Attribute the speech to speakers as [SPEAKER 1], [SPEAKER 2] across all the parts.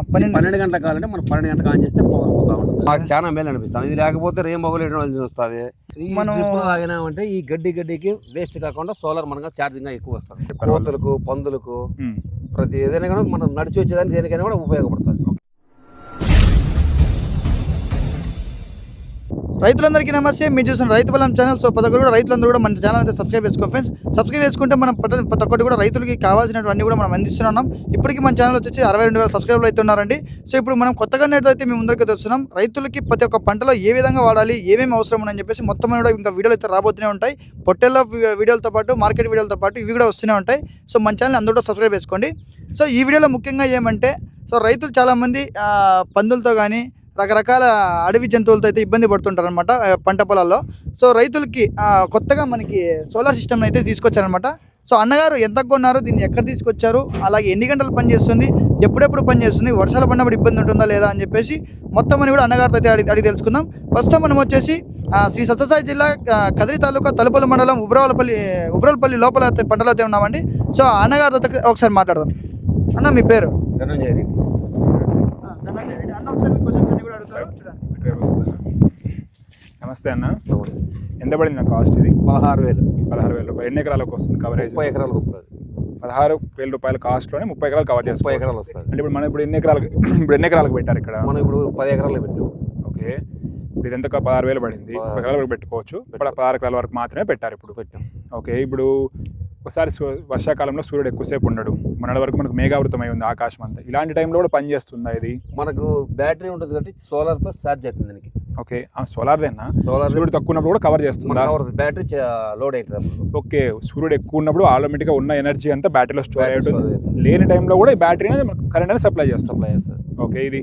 [SPEAKER 1] పన్నెండు.
[SPEAKER 2] గంటల కావాలంటే మనం పన్నెండు గంటలకు ఆన్ చేస్తే పవర్ పోతా ఉంటుంది. మాకు చాలా మేలు అనిపిస్తుంది. ఇది లేకపోతే రేం బొగలేయడం వస్తుంది.
[SPEAKER 1] మనం-
[SPEAKER 2] తాగినామంటే ఈ గడ్డి గడ్డికి వేస్ట్ కాకుండా సోలార్ మనగా ఛార్జింగ్ ఎక్కువ వస్తుంది. కోతలకు పందులకు. ప్రతి ఏదైనా కూడా మనం నడిచి వచ్చేదానికి దేనికైనా కూడా ఉపయోగపడుతుంది.
[SPEAKER 1] రైతులందరికీ నమస్తే. మీరు చూసిన రైతు బలం ఛానల్. సో ప్రతి కూడా రైతులందరూ కూడా మన ఛానల్ అయితే సబ్స్క్రైబ్ చేసుకో ఫ్రెండ్స్ సబ్స్క్రైబ్ చేసుకుంటే మనం ప్రతి ఒక్కటి కూడా రైతులకి కావాల్సినటువంటి కూడా మనం అందిస్తున్నాం ఇప్పటికీ మన ఛానల్ వచ్చేసి అరవై రెండు వేల సబ్స్క్రైబర్లు అయితే ఉన్నారండి. సో ఇప్పుడు మనం కొత్తగా నేటి అయితే మేము ముందరికి తెస్తున్నాం రైతులకి ప్రతి ఒక్క పంటలో ఏ విధంగా వాడాలి ఏమేమి అవసరం అని చెప్పేసి మొత్తం అన్ని కూడా ఇంకా వీడియోలు అయితే రాబోతూనే ఉంటాయి. పొట్టెల వీడియోలతో పాటు మార్కెట్ వీడియోలతో పాటు ఇవి కూడా వస్తూనే ఉంటాయి. సో మన ఛానల్ అందరూ కూడా సబ్స్క్రైబ్ చేసుకోండి. సో ఈ వీడియోలో ముఖ్యంగా ఏమంటే సో రైతులు చాలామంది పందులతో కానీ రకరకాల అడవి జంతువులతో అయితే ఇబ్బంది పడుతుంటారు అనమాట పంట పొలాల్లో. సో రైతులకి కొత్తగా మనకి సోలార్ సిస్టమ్ అయితే తీసుకొచ్చారనమాట సో అన్నగారు ఎంత కొన్నారు దీన్ని ఎక్కడ తీసుకొచ్చారు అలాగే ఎన్ని గంటలు పనిచేస్తుంది ఎప్పుడెప్పుడు పనిచేస్తుంది వర్షాలు పడినప్పుడు ఇబ్బంది ఉంటుందా లేదా అని చెప్పేసి మొత్తం అని కూడా అన్నగారితో అయితే అడిగి అడిగి తెలుసుకుందాం. ప్రస్తుతం మనం వచ్చేసి శ్రీ సత్యసాయి జిల్లా కదిరి తాలూకా తలుపల మండలం ఉబ్రావలపల్లి ఉబ్రావలపల్లి లోపల అయితే పంటలో అయితే ఉన్నామండి. సో అన్నగారితో ఒకసారి మాట్లాడదాం. అన్న మీ పేరు?
[SPEAKER 2] ధనంజయ రెడ్డి.
[SPEAKER 1] అన్న ఒకసారి అడుగుతారు చూడండి?
[SPEAKER 3] నమస్తే అన్న.
[SPEAKER 2] నమస్తే.
[SPEAKER 3] ఎంత పడింది నా కాస్ట్ ఇది?
[SPEAKER 2] పదహారు వేలు.
[SPEAKER 3] పదహారు వేల రూపాయలు. ఎన్ని ఎకరాలకు వస్తుంది కవరేజ్
[SPEAKER 2] ముప్పై ఎకరాలకు వస్తుంది.
[SPEAKER 3] పదహారు వేల రూపాయల కాస్ట్లోనే ముప్పై ఎకరాలు కవర్
[SPEAKER 2] ముప్పై
[SPEAKER 3] చేసుకోవాలి
[SPEAKER 2] ఎకరాలు వస్తుంది.
[SPEAKER 3] అంటే ఇప్పుడు మనం ఇప్పుడు ఎన్ని ఎకరాలకు ఇప్పుడు ఎన్ని ఎకరాలకు పెట్టారు ఇక్కడ?
[SPEAKER 2] మనం ఇప్పుడు పది ఎకరాలు పెట్టాం.
[SPEAKER 3] ఓకే. ఇప్పుడు ఇది ఎంత పదహారు వేలు పడింది. ముప్పై ఎకరాల వరకు పెట్టుకోవచ్చు. ఇప్పుడు పదహారు ఎకరాల వరకు మాత్రమే పెట్టారు ఇప్పుడు.
[SPEAKER 2] పెట్టాం.
[SPEAKER 3] ఓకే. ఇప్పుడు ఒకసారి వర్షాకాలంలో సూర్యుడు ఎక్కువసేపు ఉండడు. మొన్నటి వరకు మనకు మేఘావృతమై ఉంది ఆకాశం అంతా. ఇలాంటి టైంలో కూడా పని చేస్తుందా ఇది?
[SPEAKER 2] మనకు బ్యాటరీ ఉంటుంది కాబట్టి సోలార్తో ఛార్జ్ అవుతుంది దానికి.
[SPEAKER 3] ఓకే. సోలార్దేనా
[SPEAKER 2] సోలార్
[SPEAKER 3] సూర్యుడు తక్కువ ఉన్నప్పుడు కూడా కవర్ చేస్తుందా?
[SPEAKER 2] బ్యాటరీ లోడ్ అవుతుంది
[SPEAKER 3] ఓకే. సూర్యుడు ఎక్కువ ఉన్నప్పుడు ఆటోమేటిక్గా ఉన్న ఎనర్జీ అంతా బ్యాటరీలో స్టోర్
[SPEAKER 2] అవుతుంది.
[SPEAKER 3] లేని టైంలో కూడా ఈ బ్యాటరీ అనేది కరెంట్ అనేది సప్లై చేస్తాం
[SPEAKER 2] సప్లై చేస్తుంది.
[SPEAKER 3] ఓకే. ఇది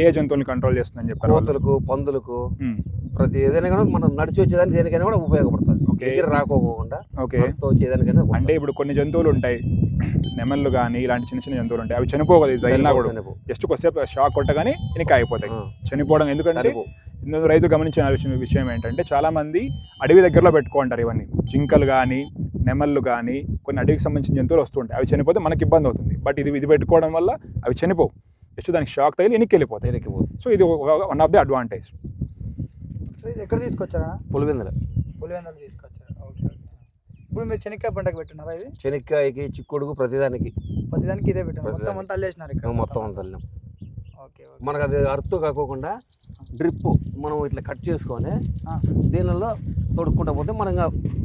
[SPEAKER 3] ఏ జంతువుల్ని కంట్రోల్ చేస్తుందని చెప్పారు?
[SPEAKER 2] కోతలకు పందులకు ప్రతి ఏదైనా కూడా మనం నడిచి వచ్చేదానికి దేనికైనా కూడా ఉపయోగపడుతుంది. దగ్గర రాకోకుండా
[SPEAKER 3] ఓకే.
[SPEAKER 2] వచ్చేదానికైనా
[SPEAKER 3] అంటే ఇప్పుడు కొన్ని జంతువులు ఉంటాయి. నెమళ్ళు కానీ ఇలాంటి చిన్న చిన్న జంతువులు ఉంటాయి. అవి చనిపోకదు ఇది తగిలినా కూడా. జస్ట్ కొద్దిసేపు షాక్ కొట్టగానే వెనక్కి అయిపోతాయి చనిపోవడం ఎందుకంటే. ఇందులో రైతు గమనించిన విషయం విషయం ఏంటంటే చాలా మంది అడవి దగ్గరలో పెట్టుకుంటారు ఇవన్నీ. జింకలు కానీ నెమళ్ళు కానీ కొన్ని అడవికి సంబంధించిన జంతువులు వస్తుంటాయి అవి చనిపోతే మనకి ఇబ్బంది అవుతుంది. బట్ ఇది ఇది పెట్టుకోవడం వల్ల అవి చనిపోవు. జస్ట్ దానికి షాక్ తగిలి వెనక్కి వెళ్ళిపోతాయి. సో ఇది one of the advantage
[SPEAKER 1] so ఇది ఎక్కడ తీసుకొచ్చారా?
[SPEAKER 2] పులివెందుల.
[SPEAKER 1] పులివెందులు తీసుకొచ్చారు? ఇప్పుడు మీరు శనక్కాయ పంటకు పెట్టినారా ఇది?
[SPEAKER 2] శనక్కాయకి చిక్కుడుకు ప్రతిదానికి.
[SPEAKER 1] ప్రతిదానికి ఇదే పెట్టారు మొత్తం. అంతా అల్లేసినారు ఇక్కడ
[SPEAKER 2] మొత్తం అంత
[SPEAKER 1] ఓకే ఓకే.
[SPEAKER 2] మనకు అది అర్థం కాకోకుండా డ్రిప్ మనం ఇట్లా కట్ చేసుకొని
[SPEAKER 1] ఆ,
[SPEAKER 2] దీనిలో తొడుక్కుంటా పోతే మనం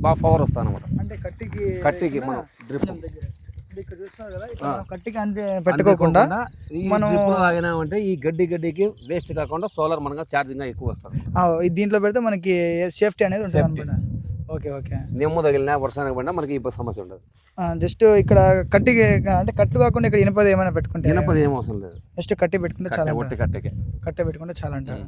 [SPEAKER 2] బాగా పవర్ వస్తాను అనమాట
[SPEAKER 1] అంటే కట్టికి
[SPEAKER 2] కట్టికి మనం డ్రిప్
[SPEAKER 1] కొంచెం దగ్గర. అంటే ఇక్కడ చూస్తున్నారు కదా ఇక్కడ
[SPEAKER 2] ఆ.
[SPEAKER 1] మనం కట్టికి అంతే పెట్టుకోకుండా
[SPEAKER 2] ఈ
[SPEAKER 1] మనం-
[SPEAKER 2] తాగినామంటే ఈ గడ్డి గడ్డికి వేస్ట్ కాకుండా సోలార్ మనగా ఛార్జింగ్ ఎక్కువ వస్తుంది.
[SPEAKER 1] ఆ, ఇది దీంట్లో పెడితే మనకి సేఫ్టీ అనేది ఉంటుంది
[SPEAKER 2] Safety.
[SPEAKER 1] అనమాట ఓకే ఓకే.
[SPEAKER 2] నిమ్ము తగిలినా వర్షానికి పడినా మనకి ఈ సమస్య ఉండదు.
[SPEAKER 1] జస్ట్ ఇక్కడ కట్టికి అంటే కట్లు కాకుండా ఇక్కడ ఇనుపది ఏమైనా పెట్టుకుంటే
[SPEAKER 2] ఇనపది ఏం అవసరం లేదు.
[SPEAKER 1] జస్ట్ కట్టి పెట్టుకుంటే చాలా
[SPEAKER 2] కట్టె. ఒట్టి కట్టెకే.
[SPEAKER 1] కట్టె పెట్టుకుంటే చాలా అంటారు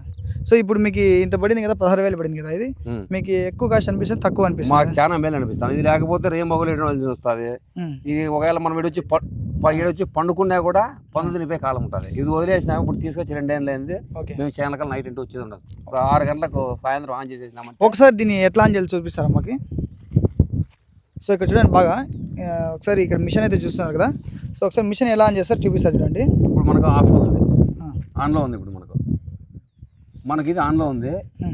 [SPEAKER 1] సో ఇప్పుడు మీకు ఇంత పడింది కదా పదహారు వేలు పడింది కదా ఇది. మీకు ఎక్కువ కాస్ట్ అనిపిస్తుంది తక్కువ
[SPEAKER 2] మాకు
[SPEAKER 1] అనిపిస్తుంది
[SPEAKER 2] చాలా మేలు అనిపిస్తుంది. ఇది లేకపోతే రేం బొగలేయడం వస్తుంది. ఇది ఒకవేళ మనం ఇటు వచ్చి వచ్చి పండుకున్నా కూడా పండు తినిపోయే కాలం ఉంటుంది. ఇది వదిలేసినా ఇప్పుడు తీసుకొచ్చి రెండేళ్ళు అయింది. మేము చేయనకాల నైట్ ఇంటూ వచ్చేది ఉండదు. సో ఆరు గంటలకు సాయంత్రం ఆన్ చేసేసినామంటే
[SPEAKER 1] ఒకసారి దీన్ని ఎట్లా అని చెప్పి చూపిస్తారా మాకు? సో ఇక్కడ చూడండి బాగా ఒకసారి ఇక్కడ మిషన్ అయితే చూస్తున్నారు కదా. సో ఒకసారి మిషన్ ఎలా ఆన్ చేస్తారు చూపిస్తారు చూడండి.
[SPEAKER 2] ఇప్పుడు మనకు ఆఫ్లో ఉంది. ఆన్లో ఉంది ఇప్పుడు మనకు. మనకి ఇది ఆన్లో ఉంది.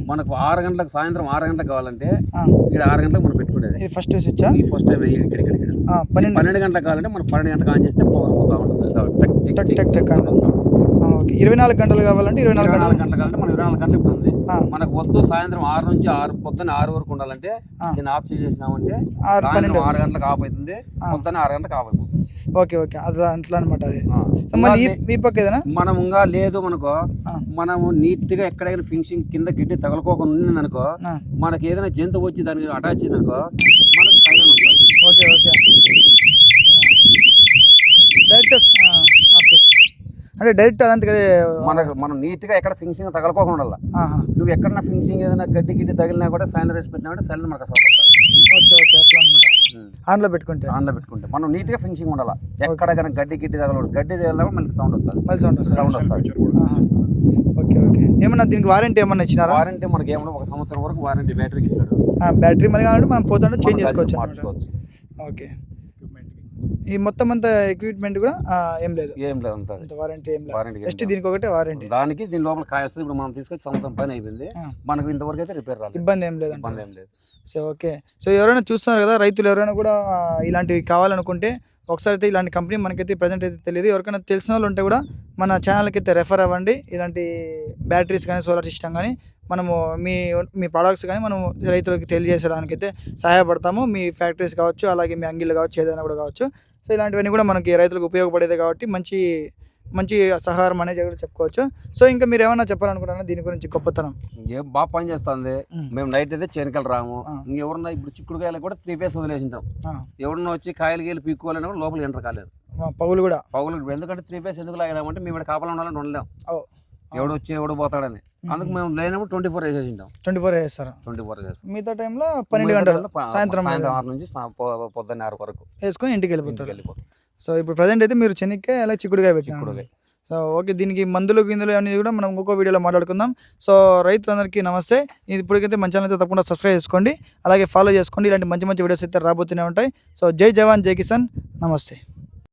[SPEAKER 2] మనకు ఆరు గంటలకు సాయంత్రం ఆరు గంటలకు కావాలంటే ఇక్కడ ఆరు గంటలకు మనం పెట్టుకునేది.
[SPEAKER 1] ఇది ఫస్ట్
[SPEAKER 2] ఈ ఫస్ట్ టైం ఇక్కడ ఇక్కడ ఇక్కడ
[SPEAKER 1] పన్నెండు.
[SPEAKER 2] పన్నెండు గంటలకు కావాలంటే మనం పన్నెండు గంటలకు ఆన్ చేస్తే పవర్ ఉంటుంది. టక్
[SPEAKER 1] ఓకే. ఇరవై నాలుగు గంటలు కావాలంటే ఇరవై నాలుగు గంటలు.
[SPEAKER 2] గంటలకు కావాలంటే మనం ఇరవై నాలుగు గంటలు ఇప్పుడు ఉంది. మనకు వద్దు సాయంత్రం ఆరు నుంచి ఆరు పొద్దున్న ఆరు వరకు ఉండాలంటే
[SPEAKER 1] ఆ.
[SPEAKER 2] దీన్ని ఆఫ్ చేసేసినామంటే
[SPEAKER 1] ఆరు
[SPEAKER 2] గంటలకు ఆఫ్ అవుతుంది. పొద్దున్న ఆరు గంటలకు ఆఫ్ అయిపోతుంది.
[SPEAKER 1] Okay okay. అది అట్లా అనమాట అది. సో మళ్ళీ ఈ- పక్క ఏదైనా?
[SPEAKER 2] మనం ఇంకా లేదు మనకో. మనము నీట్గా ఎక్కడైనా ఫినిషింగ్ కింద గిడ్డి తగలకోకుండా ఉండిందనుకో
[SPEAKER 1] ఆ,
[SPEAKER 2] మనకి ఏదైనా జంతువు వచ్చి దానికి అటాచ్ అయిందనుకో మనకు సైరన్ వస్తుంది.
[SPEAKER 1] Okay okay. డైరెక్ట్ ఆఫ్ చేసి అంటే డైరెక్ట్ అదంత కదా
[SPEAKER 2] మనకు మనం నీట్గా ఎక్కడ ఫినిషింగ్ తగలకోకుండా. నువ్వు ఎక్కడన్నా ఫినిషింగ్ ఏదైనా గడ్డి గిడ్డి తగిలినా కూడా సైలెంట్ వేసి పెట్టినా కూడా సైలెంట్ మనకు సౌండ్ వస్తుంది.
[SPEAKER 1] Okay okay. అట్లా అనమాట ఆన్లో పెట్టుకుంటే.
[SPEAKER 2] ఆన్లో పెట్టుకుంటే. మనం నీట్గా ఫినిషింగ్ ఉండాలి. ఎక్కడ కానీ గడ్డి గిడ్డి తగలకూడదు. గడ్డి తగిలినా కూడా మనకి సౌండ్ వస్తుంది.
[SPEAKER 1] మళ్ళీ సౌండ్ వస్తుంది.
[SPEAKER 2] సౌండ్ వస్తుంది.
[SPEAKER 1] Okay okay. ఏమన్నా దీనికి వారంటీ ఏమన్నా ఇచ్చినారా?
[SPEAKER 2] వారంటీ మనకి ఏమన్నా ఒక సంవత్సరం వరకు వారంటీ బ్యాటరీకి ఇస్తాడు.
[SPEAKER 1] బ్యాటరీ మళ్ళీ కావాలంటే మనం పోతుంటే చేంజ్ చేసుకోవచ్చు ఓకే. ఈ మొత్తం అంతా ఎక్విప్మెంట్ కూడా ఏం లేదు.
[SPEAKER 2] ఏం లేదు అంత
[SPEAKER 1] వారంటీ ఏం లేదు.
[SPEAKER 2] వారంటీ
[SPEAKER 1] జస్ట్ దీనికి ఒకటే వారంటీ
[SPEAKER 2] దానికి దీని లోపల కాయ వస్తుంది. ఇప్పుడు మనం తీసుకొచ్చి సంవత్సరం పని అయిపోయింది. మనకు ఇంతవరకు అయితే రిపేర్ రాలేదు.
[SPEAKER 1] ఇబ్బంది ఏం లేదంట
[SPEAKER 2] ఇబ్బంది ఏం లేదు.
[SPEAKER 1] So okay. సో ఎవరైనా చూస్తున్నారు కదా రైతులు ఎవరైనా కూడా ఇలాంటివి కావాలనుకుంటే ఒకసారి అయితే ఇలాంటి కంపెనీ మనకైతే ప్రజెంట్ అయితే తెలియదు. ఎవరికైనా తెలిసిన వాళ్ళు ఉంటే కూడా మన ఛానల్కి అయితే రెఫర్ అవ్వండి. ఇలాంటి బ్యాటరీస్ కానీ సోలార్ సిస్టమ్ కానీ మనము మీ మీ ప్రొడక్ట్స్ కానీ మనము రైతులకు తెలియజేసడానికి అయితే సహాయపడతాము. మీ ఫ్యాక్టరీస్ కావచ్చు అలాగే మీ అంగిళ్ళు కావచ్చు ఏదైనా కూడా కావచ్చు. సో ఇలాంటివన్నీ కూడా మనకి రైతులకు ఉపయోగపడేది కాబట్టి మంచి మంచి సహకారం అనేది కూడా చెప్పుకోవచ్చు. సో ఇంకా మీరు ఏమైనా చెప్పాలనుకుంటున్నా దీని గురించి గొప్పతనం.
[SPEAKER 2] ఏం బాగా పని చేస్తుంది. మేము నైట్ అయితే చేనికలు రాము.
[SPEAKER 1] ఆ.
[SPEAKER 2] ఇంకెవరన్నా ఇప్పుడు చిక్కుడుకాయలు కూడా త్రీ ఫేస్ వదిలేసింటాం. ఎవరన్నా వచ్చి కాయలు గీలు పీక్కోవాలని కూడా లోపల ఎంటర్ కాలేదు.
[SPEAKER 1] పగులు కూడా.
[SPEAKER 2] పగులు ఎందుకంటే త్రీ ఫేస్ ఎందుకు లాగామంటే మేము ఇక్కడ కాపలా ఉండాలని ఉండలేం.
[SPEAKER 1] ఓ.
[SPEAKER 2] ఎవడు వచ్చి ఎవడు పోతాడని. అందుకు మేము లేనప్పుడు ట్వంటీ ఫోర్ వేసేసింటాం
[SPEAKER 1] ట్వంటీ ఫోర్ వేస్తారు
[SPEAKER 2] ట్వంటీ ఫోర్ వేస్తాం
[SPEAKER 1] మిగతా టైంలో పన్నెండు గంటలు సాయంత్రం
[SPEAKER 2] సాయంత్రం ఆరు నుంచి పొద్దున్న ఆరు వరకు.
[SPEAKER 1] వేసుకొని ఇంటికి వెళ్ళిపోతారు.
[SPEAKER 2] వెళ్ళిపోతాం.
[SPEAKER 1] సో ఇప్పుడు ప్రజెంట్ అయితే మీరు చెనిక్కాయ అలా చిక్కుడుగా
[SPEAKER 2] చిక్కుడుకాయ.
[SPEAKER 1] సో ఓకే దీనికి మందులు గిందులు అన్ని కూడా మనం ఇంకొక వీడియోలో మాట్లాడుకుందాం. సో రైతులందరికీ నమస్తే. ఇది ఇప్పటికైతే ఛానల్ అయితే తప్పకుండా సబ్స్క్రైబ్ చేసుకోండి. అలాగే ఫాలో చేసుకోండి. ఇలాంటి మంచి మంచి వీడియోస్ అయితే రాబోతూనే ఉంటాయి. సో జై జవాన్ జై కిసాన్. నమస్తే.